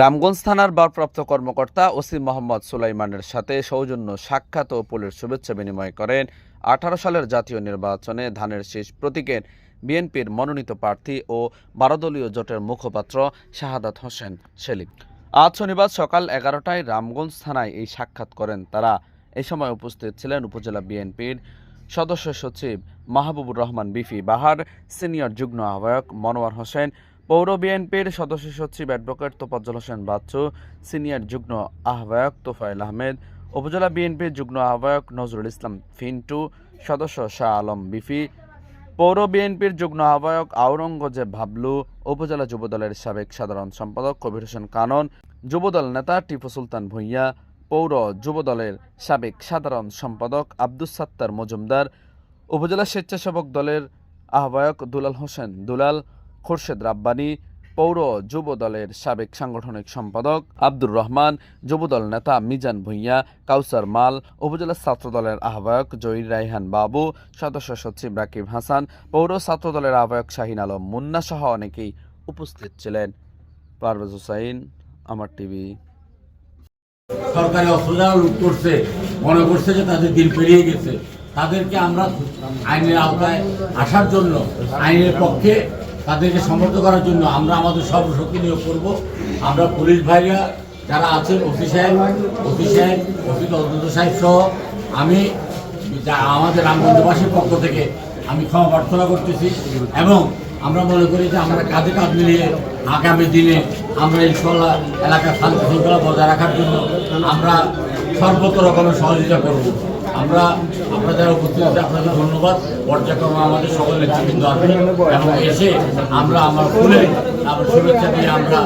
রামগঞ্জ থানার ভারপ্রাপ্ত কর্মকর্তা ওসি মোহাম্মদ সুলাইমানের সাথে সৌজন্য সাক্ষাৎ ও ফুলের শুভেচ্ছা বিনিময় করেন। আঠারো সালের জাতীয় নির্বাচনে ধানের শীষ প্রতীকের বিএনপির মনোনীত প্রার্থী ও বারোদলীয় জোটের মুখপাত্র শাহাদাত হোসেন সেলিম। আজ শনিবার সকাল এগারোটায় রামগঞ্জ থানায় এই সাক্ষাৎ করেন তারা। এ সময় উপস্থিত ছিলেন উপজেলা বিএনপির সদস্য সচিব মাহবুবুর রহমান বিফি বাহার, সিনিয়র যুগ্ম আহ্বায়ক মনোয়ার হোসেন পৌর বিএনপির সদস্য সচিব অ্যাডভোকেট তোফাজ্জল হোসেন বাচ্চু, সিনিয়র যুগ্ম আহ্বায়ক তোফায়েল আহমেদ, উপজেলা বিএনপির যুগ্ম আহ্বায়ক নজরুল ইসলাম ফিন্টু, সদস্য শাহ আলম বিফি, পৌর বিএনপির যুগ্ম আহ্বায়ক আওরঙ্গজেব ভাবলু, উপজেলা যুবদলের সাবেক সাধারণ সম্পাদক কবির হোসেন কানন, যুবদল নেতা টিপু সুলতান ভূঁইয়া, পৌর যুবদলের সাবেক সাধারণ সম্পাদক আব্দুস সাত্তার মজুমদার, উপজেলা স্বেচ্ছাসেবক দলের আহ্বায়ক দুলাল হোসেন দুলাল খোরশেদ রাব্বানি, পৌর যুব দলের সাবেক সাংগঠনিক সম্পাদক আব্দুর রহমান, যুবদল নেতা মিজান ভূঁইয়া, কাউসার মাল, উপজেলা ছাত্র দলের আহ্বায়ক জহির রাইহান বাবু, সদস্য সচিব রাকিব হাসান, পৌর ছাত্র দলের আহ্বায়ক শাহিন আলম মুন্না সহ অনেকেই উপস্থিত ছিলেন। পারভেজ হুসাইন, আমার টিভি। সরকারি লুট করছে, মনে করছে যে তাদের দিন পেরিয়ে গেছে। তাদেরকে আমরা আইনের আওতায় আসার জন্য আইনের পক্ষে তাদেরকে সমর্থ করার জন্য আমরা আমাদের সর্বশক্তি নিয়োগ করব। আমরা পুলিশ ভাইরা যারা আছেন ওসি সাহেব ওসি সাহেব ওসি তদন্ত সাহেব সহ, আমি আমাদের রামগঞ্জবাসীর পক্ষ থেকে আমি ক্ষমা প্রার্থনা করতেছি এবং আমরা মনে করি যে আমরা কাঁধে কাঁধ মিলিয়ে আগামী দিনে আমরা ইনশাল্লাহ এলাকার শান্তি শৃঙ্খলা বজায় রাখার জন্য আমরা সর্বত রকমের সহযোগিতা করব। আমরা আপনাদের উপস্থিত আছে, আপনাদের ধন্যবাদ পর্যায়ক্রমে আমাদের সকল নেতৃবৃন্দ আসবে এবং এসে আমরা আমার ফুলে আমরা শুভেচ্ছা দিয়ে আমরা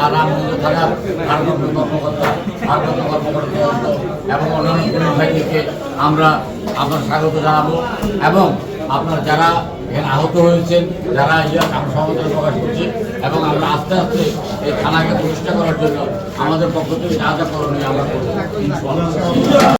আর রামগঞ্জ থানার ভারপ্রাপ্ত কর্মকর্তা ভারপ্রাপ্ত কর্মকর্তা এবং অন্যান্য পুলিশ বাহিনীকে আমরা আপনার স্বাগত জানাব এবং আপনার যারা এখানে আহত হয়েছেন, যারা আমরা সমবেদনা প্রকাশ করছি এবং আমরা আস্তে আস্তে এই থানাকে প্রতিষ্ঠা করার জন্য আমাদের পক্ষ থেকে যা যা করণীয় আমরা।